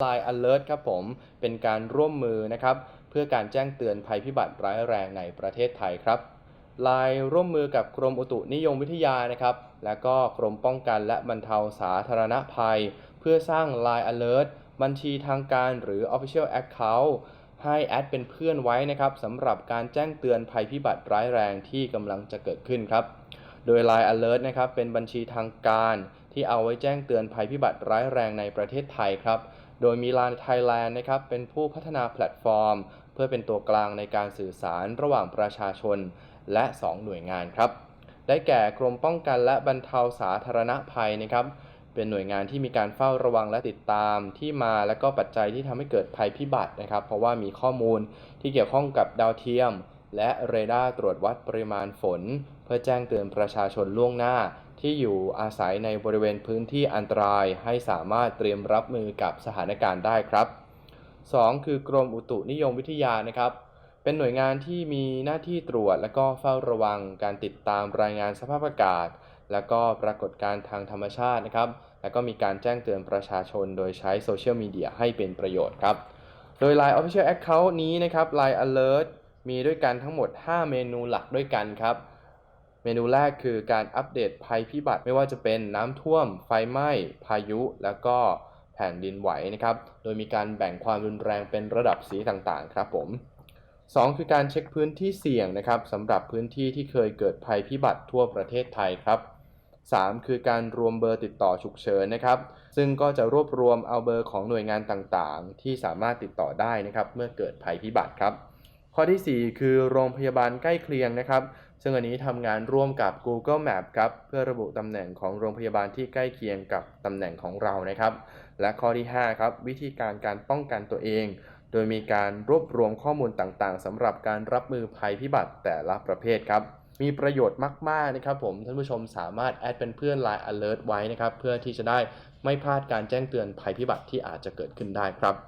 Line Alert ครับผมเป็นการร่วมมือนะครับ เพื่อการแจ้งเตือนภัยพิบัติร้ายแรงในประเทศไทยครับ Line ร่วมมือกับกรมอุตุนิยมวิทยานะครับ และก็กรมป้องกันและบรรเทาสาธารณภัย เพื่อสร้าง Line Alert บัญชีทางการหรือ Official Account ให้แอดเป็นเพื่อนไว้นะครับสำหรับการแจ้งเตือนภัยพิบัติร้ายแรงที่กำลังจะเกิดขึ้นครับ โดย Line Alert นะครับเป็นบัญชีทางการที่เอาไว้แจ้งเตือนภัยพิบัติร้ายแรงในประเทศไทยครับ โดยมี Line Thailand นะครับเป็นผู้พัฒนาแพลตฟอร์ม เพื่อเป็นตัวกลางในการสื่อสารระหว่างประชาชน และ 2 หน่วยงานครับได้แก่กรมป้องกันและบรรเทาสาธารณภัยนะครับเป็นหน่วยงานที่มีการเฝ้าระวังและติดตามที่มาและก็ปัจจัยที่ทำให้เกิดภัยพิบัตินะครับ เพราะว่ามีข้อมูลที่เกี่ยวข้องกับดาวเทียม และเรดาร์ตรวจวัดปริมาณฝน เพื่อแจ้งเตือนประชาชนล่วงหน้า ที่อยู่อาศัยในบริเวณพื้นที่อันตรายให้สามารถเตรียมรับมือกับสถานการณ์ได้ครับ 2. คือกรมอุตุนิยมวิทยานะครับ เป็นหน่วยงานที่มีหน้าที่ตรวจ และก็เฝ้าระวังการติดตามรายงานสภาพอากาศ และก็ปรากฏการณ์ทางธรรมชาตินะครับ และก็มีการแจ้งเตือนประชาชนโดยใช้โซเชียลมีเดียให้เป็นประโยชน์ครับ โดย Line Official Account นี้นะครับ Line Alert มีด้วยกันทั้งหมด 5 เมนูหลักด้วยกันครับ เมนูแรกคือการอัปเดตภัยพิบัติไม่ว่าจะเป็นน้ำท่วม ไฟไหม้ พายุ แล้วก็แผ่นดินไหวนะครับ โดยมีการแบ่งความรุนแรงเป็นระดับสีต่างๆ ครับผม 2 คือการเช็คพื้นที่เสี่ยงนะครับสำหรับพื้นที่ที่เคยเกิดภัยพิบัติทั่วประเทศไทยครับ 3 คือการรวมเบอร์ติดต่อฉุกเฉินนะครับ ซึ่งก็จะรวบรวมเอาเบอร์ของหน่วยงานต่างๆ ที่สามารถติดต่อได้นะครับ เมื่อเกิดภัยพิบัติครับ ข้อทีสี่ 4 คือโรงพยาบาลใกล้เคียงนะครับ ซึ่งอันนี้ทำงานร่วมกับ Google Map ครับเพื่อระบุตำแหน่งของโรงพยาบาลที่ใกล้เคียงกับตำแหน่งของเรานะครับ และข้อที่ 5 ครับ วิธีการการป้องกันตัวเอง โดยมีการรวบรวมข้อมูลต่างๆสำหรับการรับมือภัยพิบัติแต่ละประเภทครับมีประโยชน์มาก ๆ นะครับผม ท่านผู้ชมสามารถแอดเป็นเพื่อน Line Alert ไว้นะครับ เพื่อที่จะได้ไม่พลาดการแจ้งเตือนภัยพิบัติที่อาจจะเกิดขึ้นได้ครับ